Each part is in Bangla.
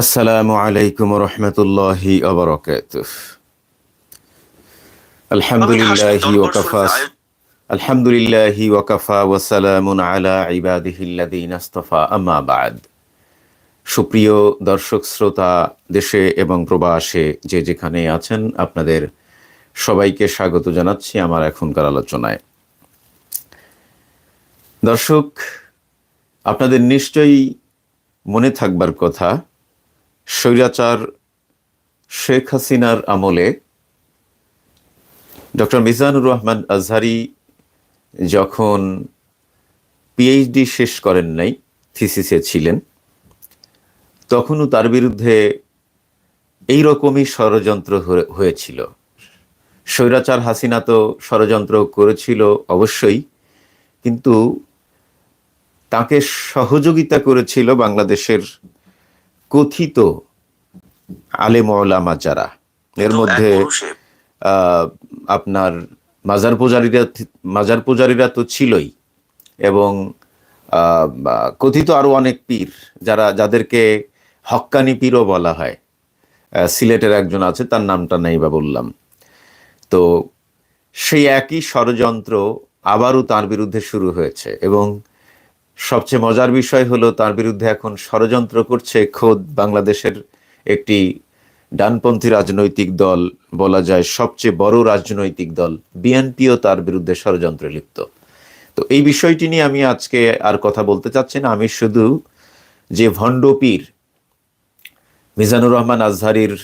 আসসালামু আলাইকুম রহমতুল্লাহি অবরকাত আলহামদুলিল্লাহি ওয়াকাফা ওয়াকাফা ওয়া সালামুন আলা ইবাদিহিল্লাযীনা ইসতাফা আম্মা বাদ। সুপ্রিয় দর্শক, শ্রোতা, দেশে এবং প্রবাসে যে যেখানে আছেন, আপনাদের সবাইকে স্বাগত জানাচ্ছি আমার এখনকার আলোচনায়। দর্শক, আপনাদের নিশ্চয়ই মনে থাকবার কথা স্বৈরাচার শেখ হাসিনার আমলে ডক্টর মিজানুর রহমান আজহারি যখন পিএইচডি শেষ করেন নাই থিসিসে ছিলেন, তখনও তার বিরুদ্ধে এই রকমই ষড়যন্ত্র হয়ে- হয়েছিল। স্বৈরাচার হাসিনা তো ষড়যন্ত্র করেছিল অবশ্যই, কিন্তু তাকে সহযোগিতা করেছিল বাংলাদেশের কথিত আলেম ওলামা যারা এর মধ্যে আপনার মাজার পূজারীরা মাজার পূজারীরা তো ছিলই এবং কথিত আরও অনেক পীর যারা যাদেরকে হক্কানি পীরও বলা হয়। সিলেটের একজন আছে তার নামটা নেই বা বললাম। তো সেই একই ষড়যন্ত্র আবারও তার বিরুদ্ধে শুরু হয়েছে এবং সবচেয়ে মজার বিষয় হলো তার বিরুদ্ধে এখন ষড়যন্ত্র করছে খোদ বাংলাদেশের একটি ডানপন্থী রাজনৈতিক দল, বলা যায় সবচেয়ে বড় রাজনৈতিক দল। বিএনপিও তার বিরুদ্ধে ষড়যন্ত্রে লিপ্ত। তো এই বিষয়টি নিয়ে আমি আজকে আর কথা বলতে চাচ্ছি না। আমি শুধু যে ভণ্ডপীর মিজানুর রহমান আজহারির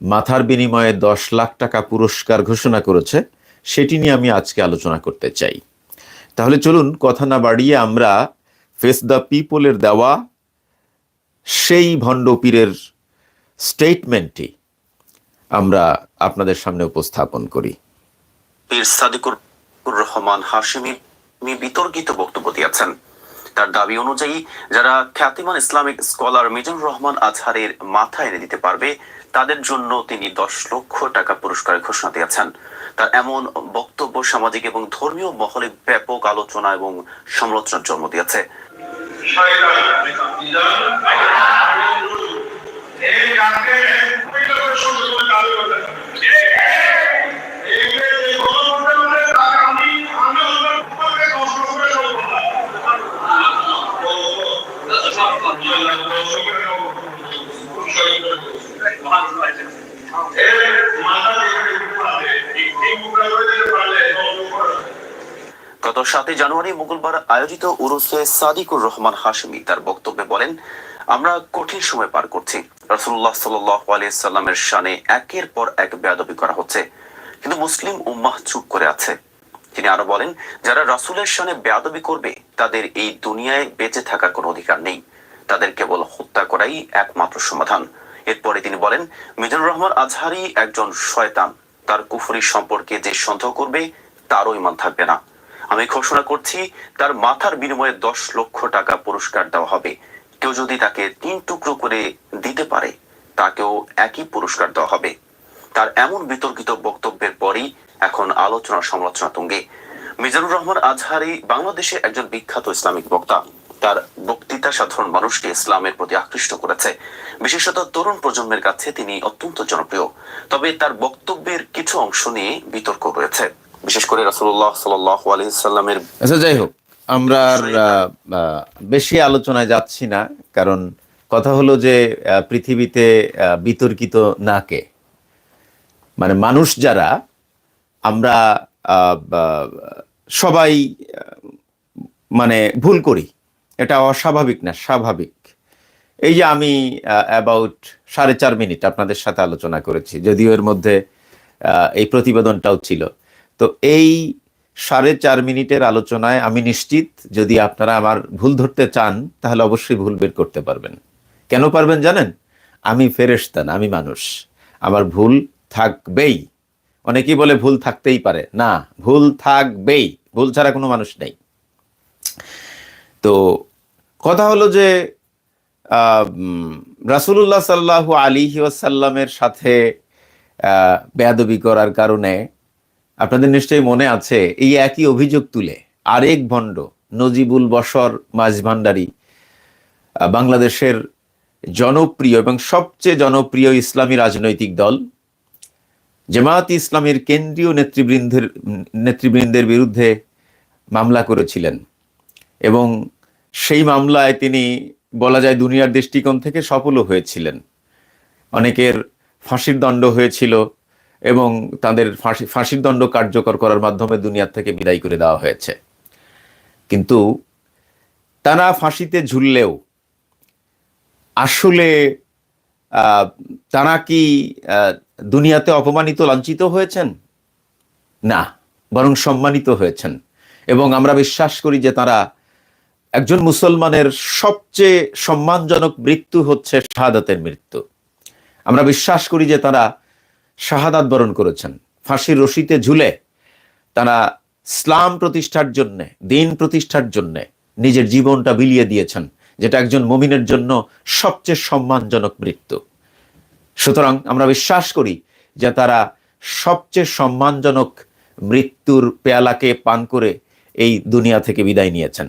মাথার বিনিময়ে দশ লাখ টাকা পুরস্কার ঘোষণা করেছে, সেটি নিয়ে আমি আজকে আলোচনা করতে চাই। তাহলে চলুন কথা না বাড়িয়ে আমরা ফেস দ্য পিপলের দেওয়া সেই ভণ্ড পীরের স্টেটমেন্টটি আমরা আপনাদের সামনে উপস্থাপন করি। পীর সাদিকুর রহমান হাশিমি বিতর্কিত বক্তব্য দিয়েছেন। তার দাবি অনুযায়ী যারা খ্যাতিমান ইসলামিক স্কলার মিজানুর রহমান আজহারের মাথা এনে দিতে পারবে তাদের জন্য তিনি দশ লক্ষ টাকা পুরস্কারের ঘোষণা দিয়েছেন তার এমন বক্তব্য সামাজিক এবং ধর্মীয় মহলে ব্যাপক আলোচনা এবং সমালোচনার জন্ম দিয়েছে গত সাতই জানুয়ারি আয়োজিত উরুসে সাদিকুর রহমান হাশমি তার বক্তব্যে বলেন, আমরা কঠিন সময় পার করছি। রাসুল্লাহ একের পর এক বেয়াদবি করা হচ্ছে। কিন্তু মুসলিম উম্মাহ চুপ করে আছে। তিনি আরও বলেন, যারা রাসুলের শানে বেয়াদবি করবে, তাদের এই দুনিয়ায় বেঁচে থাকার কোনো অধিকার নেই। তাদের কেবল হত্যা করাই একমাত্র সমাধান। এরপরে তিনি বলেন, মিজানুর রহমান আজহারি একজন শয়তান। তার কুফরি সম্পর্কে যে সন্দেহ করবে, তারও ইমান থাকবে না। আমি ঘোষণা করছি, তার মাথার বিনিময়ে দশ লক্ষ টাকা পুরস্কার দেওয়া হবে। কেউ যদি তাকে তিন টুকরো করে দিতে পারে, তাকেও একই পুরস্কার দেওয়া হবে। তার এমন বিতর্কিত বক্তব্যের পরই এখন আলোচনা সমালোচনা তুঙ্গে। মিজানুর রহমান আজহারি বাংলাদেশে একজন বিখ্যাত ইসলামিক বক্তা। তার বক্তৃতা সাধারণ মানুষকে ইসলামের প্রতি আকৃষ্ট করেছে। বিশেষত তরুণ প্রজন্মের কাছে তিনি অত্যন্ত জনপ্রিয়। তবে তার বক্তব্যের কিছু অংশ নিয়ে বিতর্ক রয়েছে। বিশেষ করে রাসুল্লাহ সাল্লামের আচ্ছা যাই হোক আমরা বেশি আলোচনায় যাচ্ছি না কারণ কথা হলো যে পৃথিবীতে বিতর্কিত না কে? মানে মানুষ যারা আমরা আহ, সবাই মানে ভুল করি। এটা অস্বাভাবিক না, স্বাভাবিক। এই যে আমি অ্যাবাউট সাড়ে চার মিনিট আপনাদের সাথে আলোচনা করেছি, যদিও এর মধ্যে এই প্রতিবেদনটাও ছিল। তো এই সাড়ে চার মিনিটের আলোচনায় আমি নিশ্চিত, যদি আপনারা আমার ভুল ধরতে চান, তাহলে অবশ্যই ভুল বের করতে পারবেন। কেন পারবেন জানেন? আমি ফেরেশতা না, আমি মানুষ। আমার ভুল থাকবেই। অনেকেই বলে ভুল থাকতেই পারে। না, ভুল থাকবেই। ভুল ছাড়া কোনো মানুষ নেই। তো কথা হলো যে রাসুল্লাহ সাল্লাহ আলী ওয়াসাল্লামের সাথে বেয়াদবি করার কারণে আপনাদের নিশ্চয়ই মনে আছে, এই একই অভিযোগ তুলে আরেক ভণ্ড, নজিবুল বসর মাঝ ভান্ডারী বাংলাদেশের জনপ্রিয় এবং সবচেয়ে জনপ্রিয় ইসলামী রাজনৈতিক দল, জামায়াত ইসলামের কেন্দ্রীয় নেতৃবৃন্দের নেতৃবৃন্দের বিরুদ্ধে মামলা করেছিলেন এবং সেই মামলায় তিনি, বলা যায়, দুনিয়ার দৃষ্টিকোণ থেকে সফলও হয়েছিলেন। অনেকের ফাঁসির দণ্ড হয়েছিল এবং তাদের ফাঁসি, ফাঁসির দণ্ড কার্যকর করার মাধ্যমে দুনিয়ার থেকে বিদায় করে দেওয়া হয়েছে। কিন্তু তারা ফাঁসিতে ঝুললেও আসলে তারা কি দুনিয়াতে অপমানিত, লাঞ্ছিত হয়েছেন? না, বরং সম্মানিত হয়েছেন। এবং আমরা বিশ্বাস করি যে তারা একজন মুসলমানের সবচেয়ে সম্মানজনক মৃত্যু হচ্ছে শাহাদাতের মৃত্যু। আমরা বিশ্বাস করি যে তারা শাহাদাত বরণ করেছেন। ফাঁসির রশিতে ঝুলে তারা ইসলাম প্রতিষ্ঠার জন্য, দিন প্রতিষ্ঠার জন্য নিজের জীবনটা বিলিয়ে দিয়েছেন, যেটা একজন মমিনের জন্য সবচেয়ে সম্মানজনক মৃত্যু। সুতরাং আমরা বিশ্বাস করি যে তারা সবচেয়ে সম্মানজনক মৃত্যুর পেয়ালাকে পান করে এই দুনিয়া থেকে বিদায় নিয়েছেন।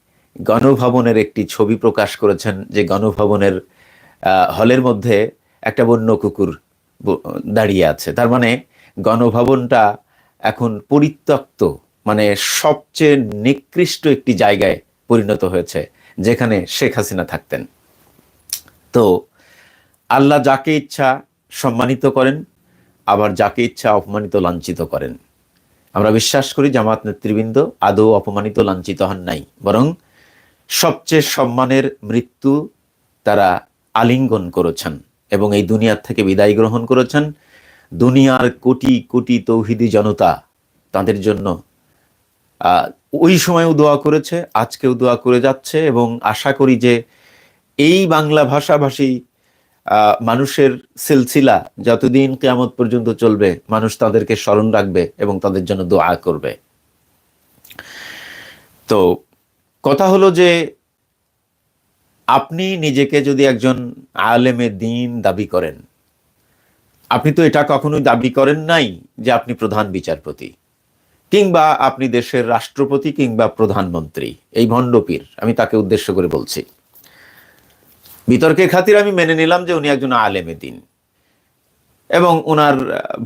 গণভবনের একটি ছবি প্রকাশ করেছেন যে গণভবনের হলের মধ্যে একটা বন্য কুকুর দাঁড়িয়ে আছে। তার মানে গণভবনটা এখন পরিত্যক্ত মানে সবচেয়ে নিকৃষ্ট একটি জায়গায় পরিণত হয়েছে, যেখানে শেখ হাসিনা থাকতেন। তো আল্লাহ যাকে ইচ্ছা সম্মানিত করেন, আবার যাকে ইচ্ছা অপমানিত লাঞ্ছিত করেন। আমরা বিশ্বাস করি জামাত নেতৃবৃন্দ আদৌ অপমানিত লাঞ্ছিত হন নাই, বরং সবচেয়ে সম্মানের মৃত্যু তারা আলিঙ্গন করেছেন এবং এই দুনিয়ার থেকে বিদায় গ্রহণ করেছেন। দুনিয়ার কোটি কোটি তৌহিদি জনতা তাদের জন্য ওই সময়ও দোয়া করেছে, আজকেও দোয়া করে যাচ্ছে এবং আশা করি যে এই বাংলা ভাষাভাষী মানুষের সিলসিলা যতদিন কেয়ামত পর্যন্ত চলবে, মানুষ তাদেরকে স্মরণ রাখবে এবং তাদের জন্য দোয়া করবে। তো কথা হলো যে আপনি নিজেকে যদি একজন আলেমে দিন দাবি করেন, আপনি তো এটা কখনোই দাবি করেন নাই যে আপনি প্রধান বিচারপতি, কিংবা আপনি দেশের রাষ্ট্রপতি কিংবা প্রধানমন্ত্রী, এই ভণ্ডপীর আমি তাকে উদ্দেশ্য করে বলছি। বিতর্কের খাতির আমি মেনে নিলাম যে উনি একজন আলেমে দিন, এবং ওনার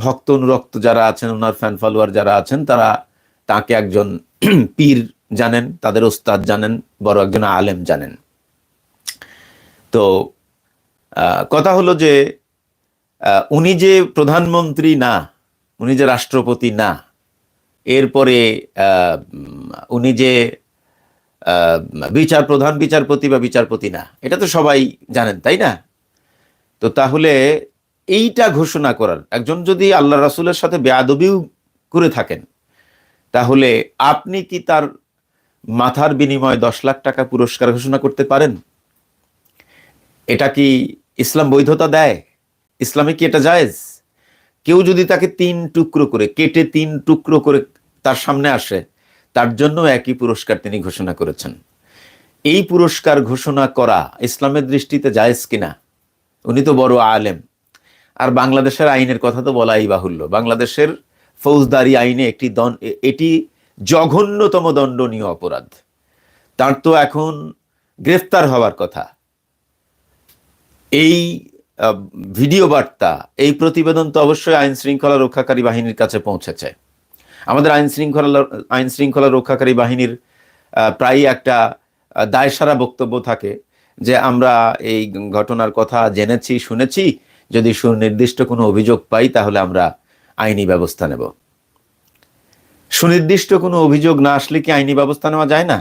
ভক্ত অনুরক্ত যারা আছেন ওনার ফ্যান ফলোয়ার যারা আছেন, তারা তাকে একজন পীর জানেন, তাদের ওস্তাদ জানেন, বড় একজন আলেম জানেন। তো কথা হলো যে উনি যে প্রধানমন্ত্রী না, উনি যে রাষ্ট্রপতি না, এরপরে উনি যে বিচার, প্রধান বিচারপতি বা বিচারপতি না, এটা তো সবাই জানেন, তাই না? তো তাহলে এইটা ঘোষণা করার, একজন যদি আল্লাহ রাসূলের সাথে বেয়াদবিও করে থাকেন, তাহলে আপনি কি তার মাথার বিনিময়ে দশ লাখ টাকা পুরস্কার ঘোষণা করতে পারেন? এটা কি ইসলাম বৈধতা দেয়? ইসলামে কি এটা জায়েজ? কেউ যদি তাকে তিন টুকরো করে, কেটে তিন টুকরো করে তার সামনে আসে, তার জন্য একই পুরস্কার তিনি ঘোষণা করেছেন। এই পুরস্কার ঘোষণা করা ইসলামের দৃষ্টিতে জায়েজ কিনা? উনি তো বড় আলেম। আর বাংলাদেশের আইনের কথা তো বলাই বাহুল্য। বাংলাদেশের ফৌজদারি আইনে একটি দন- এটি জঘন্যতম দণ্ডনীয় অপরাধ। তার তো এখন গ্রেফতার হওয়ার কথা। এই ভিডিও বার্তা এই প্রতিবেদন তো অবশ্যই আইন শৃঙ্খলা রক্ষাকারী বাহিনীর কাছে পৌঁছেছে। আমাদের আইন শৃঙ্খলা আইন শৃঙ্খলা রক্ষাকারী বাহিনীর আহ, প্রায়ই একটা দায়সারা বক্তব্য থাকে যে আমরা এই ঘটনার কথা জেনেছি শুনেছি। যদি সুনির্দিষ্ট কোনো অভিযোগ পাই তাহলে আমরা আইনি ব্যবস্থা নেব। সুনির্দিষ্ট কোনো অভিযোগ না আসলে কি আইনি ব্যবস্থা নেওয়া যায় না?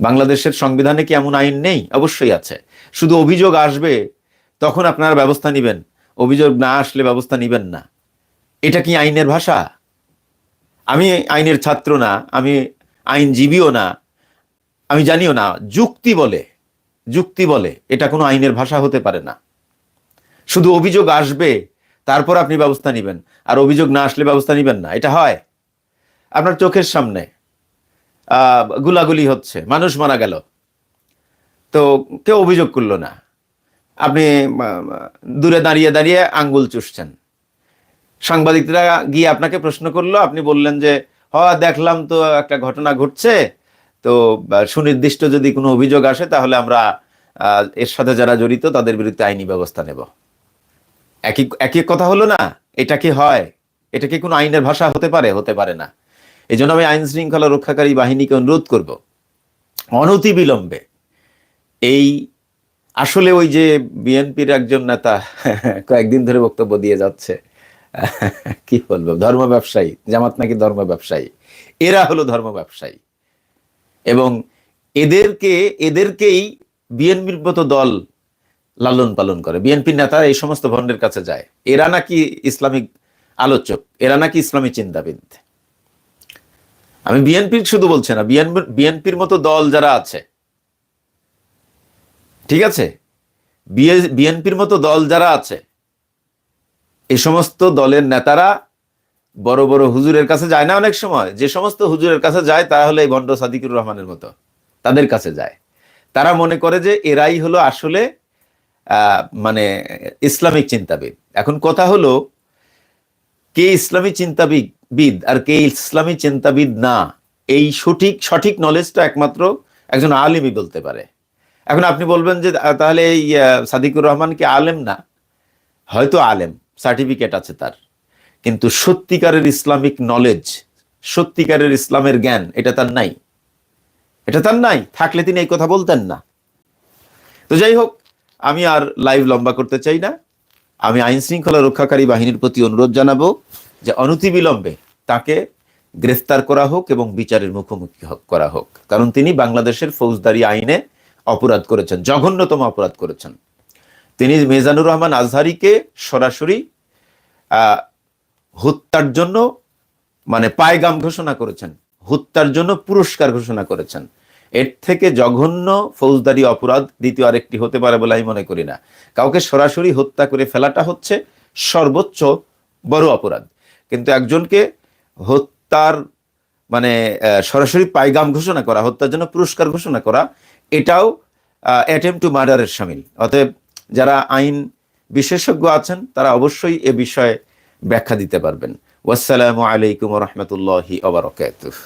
বাংলাদেশের সংবিধানে কি এমন আইন নেই? অবশ্যই আছে। শুধু অভিযোগ আসবে, তখন আপনারা ব্যবস্থা নেবেন। অভিযোগ না আসলে ব্যবস্থা নেবেন না। এটা কি আইনের ভাষা? আমি আইনের ছাত্র না, আমি আইনজীবীও না, আমি জানিও না, যুক্তি বলে যুক্তি বলে, এটা কোনো আইনের ভাষা হতে পারে না। শুধু অভিযোগ আসবে, তারপর আপনি ব্যবস্থা নেবেন। আর অভিযোগ না আসলে ব্যবস্থা নেবেন না, এটা হয়। আপনার চোখের সামনে গুলাগুলি হচ্ছে, মানুষ মারা গেল। তো কেউ অভিযোগ করল না। আপনি দূরে দাঁড়িয়ে দাঁড়িয়ে আঙ্গুল চুষছেন। সাংবাদিকরা গিয়ে আপনাকে প্রশ্ন করল, আপনি বললেন যে, হ, দেখলাম তো একটা ঘটনা ঘটছে, তো সুনির্দিষ্ট যদি কোনো অভিযোগ আসে, তাহলে আমরা এর সাথে যারা জড়িত, তাদের বিরুদ্ধে আইনি ব্যবস্থা নেব। একই একই কথা হলো না, এটা কি হয়? এটা কি কোনো আইনের ভাষা হতে পারে? হতে পারে না। এই জন্য আমি আইন শৃঙ্খলা রক্ষাকারী বাহিনীকে অনুরোধ করব অনতি বিলম্বে এই আসলে ওই যে বিএনপির একজন নেতা কয়েকদিন ধরে বক্তব্য দিয়ে যাচ্ছে, কি বলব, ধর্ম ব্যবসায়ী, জামাত নাকি ধর্ম ব্যবসায়ী, এরা হলো ধর্ম ব্যবসায়ী। এবং এদেরকে, এদেরকেই বিএনপির মতো দল লালন পালন করে। বিএনপির নেতারা এই সমস্ত ভণ্ডের কাছে যায়। এরা নাকি ইসলামিক আলোচক, এরা নাকি ইসলামী চিন্তাবিদ। আমি বিএনপির শুধু বলছি না বিএনপির মতো দল যারা আছে, ঠিক আছে? বিএনপির মতো দল যারা আছে, এ সমস্ত দলের নেতারা বড় বড় হুজুরের কাছে যায় না অনেক সময়। যে সমস্ত হুজুরের কাছে যায়, তারা হলো এই বন্ড সাদিকুর রহমানের মতো, তাদের কাছে যায়। তারা মনে করে যে এরাই হলো আসলে মানে ইসলামিক চিন্তাবিদ। এখন কথা হলো, কে ইসলামী চিন্তাবিদ? বিদ, আর কে ইসলামী চিন্তাবিদ না, এই সঠিক সঠিক নলেজটা একমাত্র একজন আলেমই বলতে পারে। এখন আপনি বলবেন যে তাহলে এই সাদিকুর রহমান কি আলেম না? হয়তো আলেম সার্টিফিকেট আছে তার। কিন্তু সত্যিকারের ইসলামিক নলেজ সত্যিকারের ইসলামের জ্ঞান, এটা তার নাই। এটা তার নাই, থাকলে তিনি এই কথা বলতেন না। তো যাই হোক, আমি আর লাইভ লম্বা করতে চাই না। আমি আইন শৃঙ্খলা রক্ষাকারী বাহিনীর প্রতি অনুরোধ জানাব। যে অনতিবিলম্বে তাকে গ্রেফতার করা হোক এবং বিচারের মুখোমুখি করা হোক। কারণ তিনি বাংলাদেশের ফৌজদারি আইনে অপরাধ করেছেন, জঘন্যতম অপরাধ করেছেন। তিনি মেজানুর রহমান আজহারিকে সরাসরি হত্যার জন্য মানে পায়গাম ঘোষণা করেছেন, হত্যার জন্য পুরস্কার ঘোষণা করেছেন। এর থেকে জঘন্য ফৌজদারি অপরাধ দ্বিতীয় আরেকটি হতে পারে বলে আমি মনে করি না। কাউকে সরাসরি হত্যা করে ফেলাটা হচ্ছে সর্বোচ্চ বড় অপরাধ। কিন্তু একজনকে হত্যার মানে সরাসরি পাইগাম ঘোষণা করা, হত্যার জন্য পুরস্কার ঘোষণা করা, এটাও অ্যাটেম টু মার্ডারের সামিল। অতএব যারা আইন বিশেষজ্ঞ আছেন, তারা অবশ্যই এ বিষয়ে ব্যাখ্যা দিতে পারবেন। ওয়াসালামু আলাইকুম রহমতুল্লাহি ওবরাকাতুহ